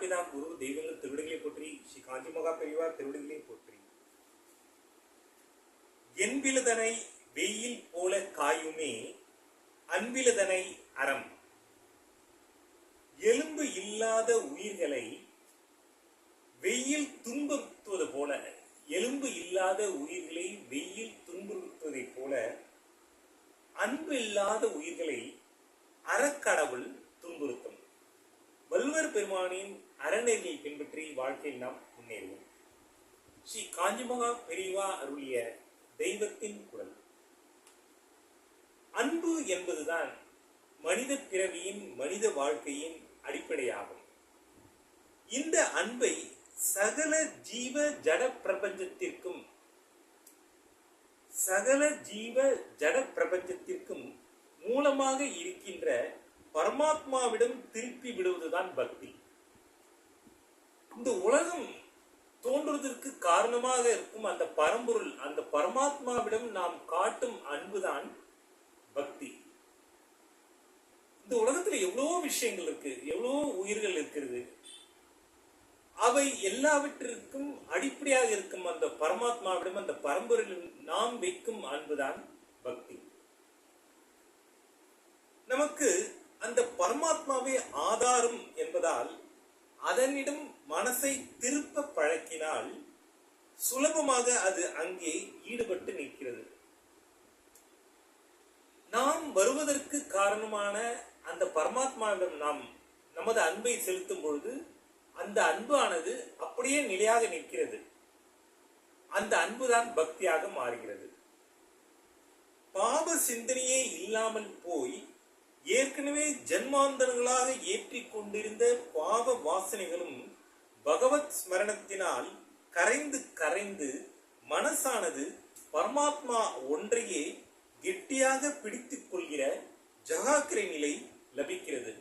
பிதா குரு தெய்வங்கள் திருவிடுகளை போற்றி ஸ்ரீ காஞ்சி மகா பெரியவார் திருவிடுகளை போற்றி. என்பிலதனை வெயில் போல காயுமே அன்பிலதனை அறம். எலும்பு இல்லாத உயிர்களை வெயில் துன்புறுத்துவது போல எலும்பு இல்லாத உயிர்களை வெயில் துன்புறுத்துவதைப் போல அன்பு இல்லாத உயிர்களை அறக்கடவுள் பெருமானின் அறநெறியை பின்பற்றி வாழ்க்கையில் நாம் முன்னேறுவோம். ஸ்ரீ காஞ்சிமகா பெரிவா அருளிய தெய்வத்தின் குரல். அன்பு என்பதுதான் மனித பிறவியின் மனித வாழ்க்கையின் அடிப்படையாகும். இந்த அன்பை சகல ஜீவ ஜட பிரபஞ்சத்திற்கும் சகல ஜீவ ஜட பிரபஞ்சத்திற்கும் மூலமாக இருக்கின்ற பரமாத்மாவிடம் திருப்பி விடுவதுதான் பக்தி. இந்த உலகம் தோன்றுவதற்கு காரணமாக இருக்கும் அந்த பரம்பொருள் அந்த பரமாத்மாவிடம் நாம் காட்டும் அன்புதான் பக்தி. இந்த உலகத்துல எவ்வளவோ விஷயங்கள் இருக்கு எவ்வளவோ உயிர்கள் இருக்கிறது. அவை எல்லாவற்றிற்கும் அடிப்படையாக இருக்கும் அந்த பரமாத்மாவிடம் அந்த பரம்பொருளில் நாம் வைக்கும் அன்புதான் பக்தி. நமக்கு அந்த பரமாத்மாவே ஆதாரம் என்பதால் அதனிடம் மனசை திருப்ப பழக்கினால் சுலபமாக அது அங்கே ஈடுபட்டு நிற்கிறது. நாம் வருவதற்கு காரணமான அந்த பரமாத்மாவிடம் நாம் நமது அன்பை செலுத்தும் பொழுது அந்த அன்பானது அப்படியே நிலையாக நிற்கிறது. அந்த அன்புதான் பக்தியாக மாறுகிறது. பாப சிந்தனையே இல்லாமல் போய் ஏற்கனவே ஜன்மாந்தரங்களாக ஏற்றி கொண்டிருந்த பாவ வாசனைகளும் பகவத் ஸ்மரணத்தினால் கரைந்து கரைந்து மனசானது பரமாத்மா ஒன்றையே கெட்டியாக பிடித்துக் கொள்கிற ஜகாக்கிரை நிலை லபிக்கிறது.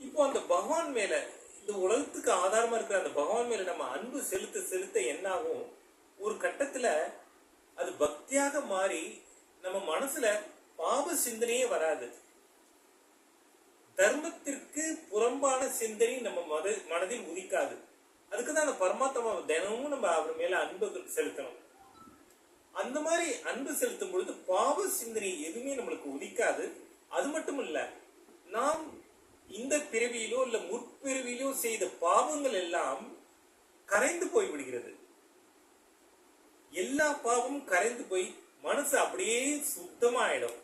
இப்போ அந்த பகவான் மேல இந்த உலகத்துக்கு ஆதாரமா இருக்கிற அந்த பகவான் மேல நம்ம அன்பு செலுத்த செலுத்த என்னாகும்? ஒரு கட்டத்துல அது பக்தியாக மாறி நம்ம மனசுல பாவ சிந்தனையே வராது. தர்மத்திற்கு புறம்பான சிந்தனை நம்ம மத மனதில் உதிக்காது. அதுக்கு தான் அந்த பரமாத்மா தினமும் நம்ம அவர் மேல அன்பு செலுத்தணும். அந்த மாதிரி அன்பு செலுத்தும் பொழுது பாவ சிந்தனை எதுவுமே நம்மளுக்கு உதிக்காது. அது மட்டும் இல்ல நாம் இந்த பிறவியிலோ இல்ல முற்பிறவியிலோ செய்த பாவங்கள் எல்லாம் கரைந்து போய் விடுகிறது. எல்லா பாவமும் கரைந்து போய் மனசு அப்படியே சுத்தமாயிடும்.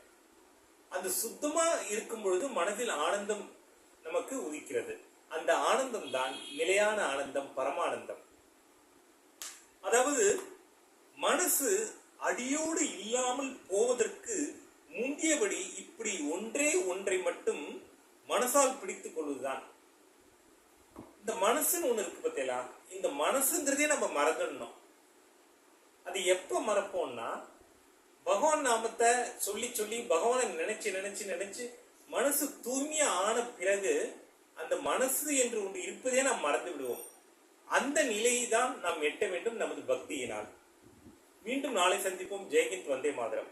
அந்த சுத்தமா இருக்கும் பொழுது மனதில் ஆனந்தம் நமக்கு உதிக்கிறது. அந்த ஆனந்தம் தான் நிலையான ஆனந்தம் பரமானந்தம். அதாவது மனசு அடியோடு இல்லாமல் போவதற்கு முந்தியபடி இப்படி ஒன்றே ஒன்றை மட்டும் மனசால் பிடித்துக் கொள்வதுதான். இந்த மனசுன்னு ஒண்ணு இருக்கு பார்த்தீங்களா? இந்த மனசுங்கிறதே நம்ம மறந்துடணும். அது எப்ப மறப்போம்னா பகவான் நாமத்தை சொல்லி சொல்லி பகவானை நினைச்சு நினைச்சு நினைச்சு மனசு தூய்மையா ஆன பிறகு அந்த மனசு என்று ஒன்று இருப்பதே நாம் மறந்து விடுவோம். அந்த நிலையை தான் நாம் எட்ட வேண்டும் நமது பக்தியினால். மீண்டும் நாளை சந்திப்போம். ஜெயகிந்த் வந்தே மாதரம்.